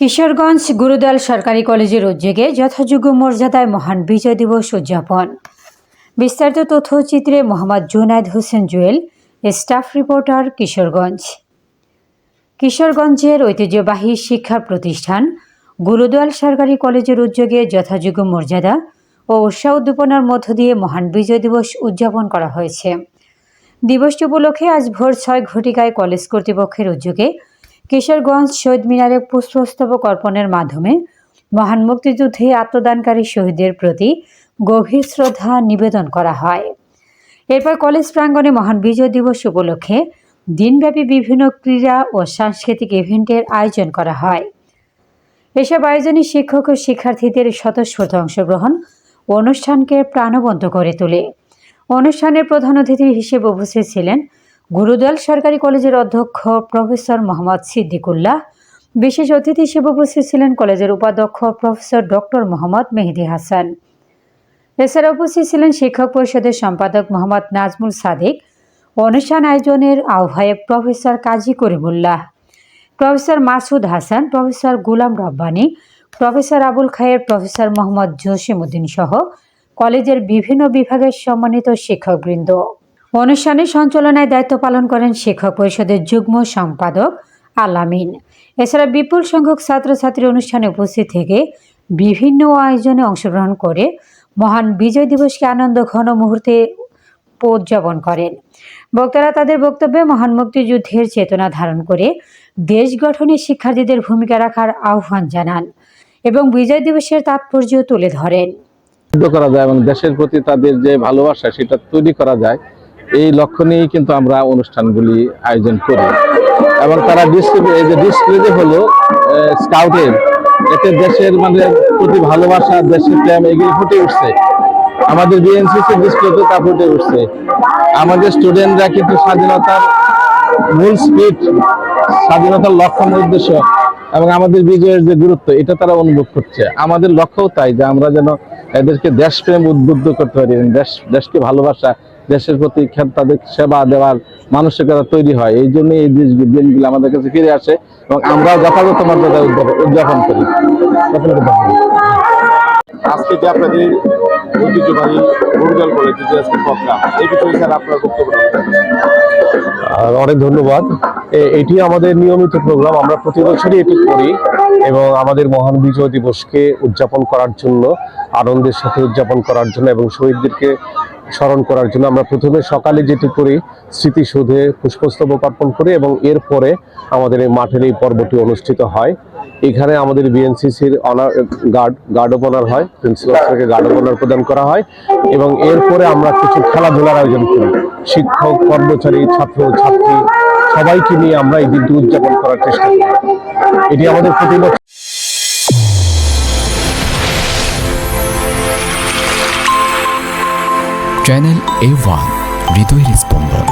কিশোরগঞ্জ গুরুদল সরকারি কলেজের উদ্যোগে যথাযোগ্য মর্যাদায় মহান বিজয় দিবস উদযাপন। বিস্তারিত তথ্যচিত্রে মোহাম্মদ জুনায়দ হোসেন জুয়েল, স্টাফ রিপোর্টার কিশোরগঞ্জ। কিশোরগঞ্জের ঐতিহ্যবাহী শিক্ষা প্রতিষ্ঠান গুরুদোয়াল সরকারি কলেজের উদ্যোগে যথাযোগ্য মর্যাদা ও উৎসাহ উদ্দীপনার মধ্য দিয়ে মহান বিজয় দিবস উদযাপন করা হয়েছে। দিবসটি উপলক্ষে আজ ভোর ছয় ঘটিকায় কলেজ কর্তৃপক্ষের উদ্যোগে কিশোরগঞ্জ শহীদ মিনারে পুষ্পস্তবক অর্পণের মাধ্যমে মহান মুক্তিযুদ্ধে আত্মদানকারী শহীদদের প্রতি গভীর শ্রদ্ধা নিবেদন করা হয়। এরপর কলেজ প্রাঙ্গণে মহান বিজয় দিবস উপলক্ষে দিনব্যাপী বিভিন্ন ক্রীড়া ও সাংস্কৃতিক ইভেন্টের আয়োজন করা হয়। এসব আয়োজনে শিক্ষক ও শিক্ষার্থীদের স্বতঃস্ফূর্ত অংশগ্রহণ অনুষ্ঠানকে প্রাণবন্ত করে তোলে। অনুষ্ঠানের প্রধান অতিথি হিসেবে উপস্থিত ছিলেন গুরুদল সরকারি কলেজের অধ্যক্ষ প্রফেসর মোহাম্মদ সিদ্দিকুল্লাহ, বিশেষ অতিথি হিসেবে উপস্থিত ছিলেন কলেজের উপাধ্যক্ষ প্রফেসর ডক্টর মোহাম্মদ মেহেদি হাসান। এছাড়া উপস্থিত ছিলেন শিক্ষক পরিষদের সম্পাদক মোহাম্মদ নাজমুল সাদিক, অনুষ্ঠান আয়োজনের আহ্বায়ক professor Kazi Karimullah, professor Masud Hasan, professor Gulam Rabbani, professor Abul Khayer, professor Mohammad Jasimuddin সহ কলেজের বিভিন্ন বিভাগের সম্মানিত শিক্ষকবৃন্দ। অনুষ্ঠানে সঞ্চালনায় দায়িত্ব পালন করেন শিক্ষক পরিষদের যুগ্ম সম্পাদক আলামিন। এছাড়া বিপুল সংখ্যক ছাত্রছাত্রী অনুষ্ঠানে উপস্থিত থেকে বিভিন্ন আয়োজনে অংশগ্রহণ করে মহান বিজয় দিবসকে আনন্দ ঘন মুহূর্তে উদযাপন করেন। বক্তারা তাদের বক্তব্যে মহান মুক্তিযুদ্ধের চেতনা ধারণ করে দেশ গঠনে শিক্ষার্থীদের ভূমিকা রাখার আহ্বান জানান এবং বিজয় দিবসের তাৎপর্য তুলে ধরেন। করা যায় এবং দেশের প্রতি তাদের যে ভালোবাসা, সেটা তৈরি করা যায়। এই লক্ষ্য নিয়েই কিন্তু আমরা অনুষ্ঠানগুলি আয়োজন করি। এবং তারা ডিসপ্লে এই যে ডিসপ্লে যে হলো স্কাউটের এতে দেশের মানে প্রতি ভালোবাসা, দেশের প্রেম এগুলি ফুটে উঠছে। আমাদের বিএনসিসি ডিসপ্লেতে তা ফুটে উঠছে। আমাদের স্টুডেন্টরা কিন্তু স্বাধীনতার মূল স্পিড স্বাধীনতার লক্ষ্য উদ্দেশ্য এবং আমাদের বিজয়ের যে গুরুত্ব, এটা তারা অনুভব করছে। আমাদের লক্ষ্যও তাই যে আমরা যেন এদেরকে দেশপ্রেম উদ্বুদ্ধ করতে পারি, দেশ, দেশকে ভালোবাসা, দেশের প্রতি তাদের সেবা দেওয়ার মানসিকতা তৈরি হয়। এই জন্য এই দিন- দিনগুলো আমাদের কাছে ফিরে আসে এবং আমরাও যথাযথ মর্যাদা উদযাপন করি। আজকে আপনাদের ঐতিহ্যবাহী গুরুদল কলেজে যে আজকে প্রোগ্রাম, এই বিষয়ে স্যার আপনার বক্তব্য। আর অনেক ধন্যবাদ। এটি আমাদের নিয়মিত প্রোগ্রাম আমরা প্রতি বছরই এটি করি এবং আমাদের মহান বিজয় দিবসকে উদযাপন করার জন্য, আনন্দের সাথে উদযাপন করার জন্য এবং শহীদদেরকে স্মরণ করার জন্য আমরা প্রথমে সকালে যেটি করি, স্মৃতিসৌধে পুষ্পস্তবক অর্পণ করি এবং এরপরে আমাদের এই মাঠের এই পর্বটি অনুষ্ঠিত হয়। এখানে আমাদের বিএনসিসির honour guard guard of honour হয় প্রিন্সিপাল স্যারকে গার্ড অফ অনার প্রদান করা হয় এবং এরপরে আমরা কিছু খেলাধুলার আয়োজন করি। শিক্ষক, কর্মচারী, ছাত্র, ছাত্রী, সবাইকে নিয়ে আমরা এই দিনটি উদযাপন করার চেষ্টা করি। এটি আমাদের প্রতি চ্যানেল এ ওয়ান হৃদয়ের স্পন্দন